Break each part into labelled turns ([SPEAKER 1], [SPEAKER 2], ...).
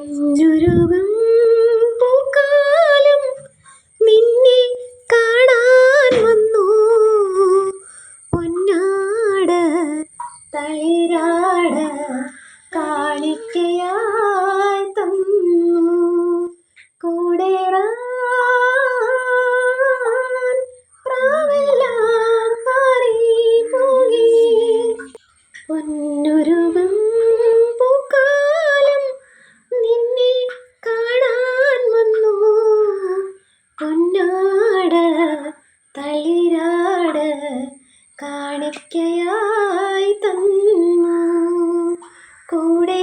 [SPEAKER 1] മഞ്ഞുരുകും പൂക്കാലം നിന്നെ കാണാൻ വന്നു. പൊന്നാട തളിരാട കാണിക്കയായി തന്നു. കൂടെറാൻ പ്രാവെല്ലാം പാറിപ്പോയി പൊന്നുരുകും പൂക്കാലം നിന്നെ കാണാൻ വന്നു പൊന്നാട തളിരാട കാണിക്കയായി തന്നു. കൂടെ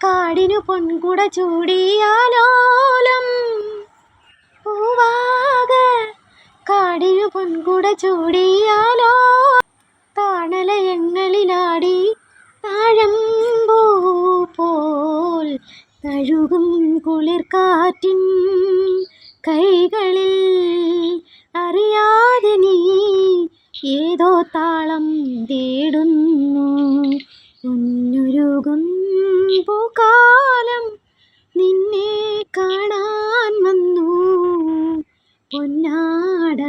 [SPEAKER 1] കാടിനു പൊൻകുട ചൂടിയാലോലം. പൂവാക കാടിനു പൊൻകുട ചൂടിയാലോ തഴുകും കുളിർക്കാറ്റിൻ കൈകളിൽ. അറിയാതെ നീ ഏതോ താളം തേടുന്നു. കുഞ്ഞുരുകും പൂക്കാലം നിന്നെ കാണാൻ വന്നു. പൊന്നാട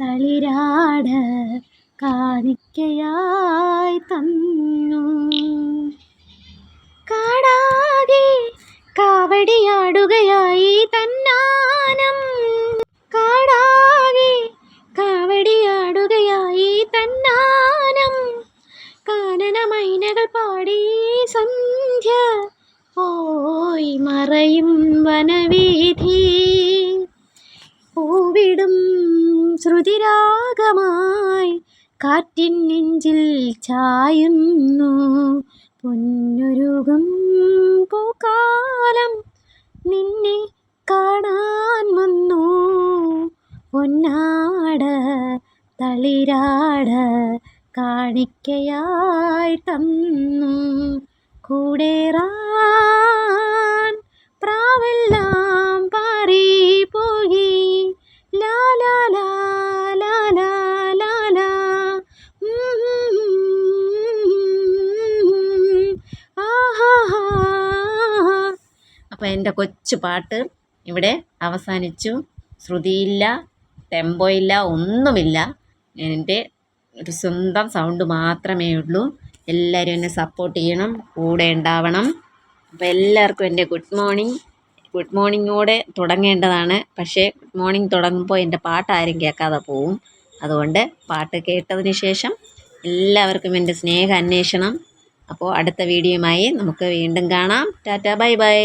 [SPEAKER 1] തളിരാട കാണിക്കയായി തന്നു. മറയും വനവീഥി. പൂവിടും ശ്രുതിരാഗമായി കാറ്റിൻ നെഞ്ചിൽ ചായുന്നു. പൊന്നുരുകും പൂക്കാലം നിന്നെ കാണാൻ വന്നു. പൊന്നാട തളിരാട കാണിക്കയായി തന്നു. കൂടെറാൻ
[SPEAKER 2] എന്റെ കൊച്ചു പാട്ട് ഇവിടെ അവസാനിച്ചു. ശ്രുതിയില്ല ടെമ്പോ ഇല്ല ഒന്നുമില്ല. എന്റെ ഒരു സ്വന്തം സൗണ്ട് മാത്രമേ ഉള്ളൂ. എല്ലാവരും എന്നെ സപ്പോർട്ട് ചെയ്യണം കൂടെ ഉണ്ടാവണം. അപ്പോൾ എല്ലാവർക്കും എന്റെ ഗുഡ് മോർണിംഗ് ഗുഡ് മോർണിംഗോടെ തുടങ്ങേണ്ടതാണ്. പക്ഷേ ഗുഡ് മോർണിംഗ് തുടങ്ങുമ്പോൾ എന്റെ പാട്ട് ആരും കേൾക്കാതെ പോവും. അതുകൊണ്ട് പാട്ട് കേട്ടതിന് ശേഷം എല്ലാവർക്കും എന്റെ സ്നേഹ അന്വേഷണം. അപ്പോൾ അടുത്ത വീഡിയോയുമായി നമുക്ക് വീണ്ടും കാണാം. Tata bye bye.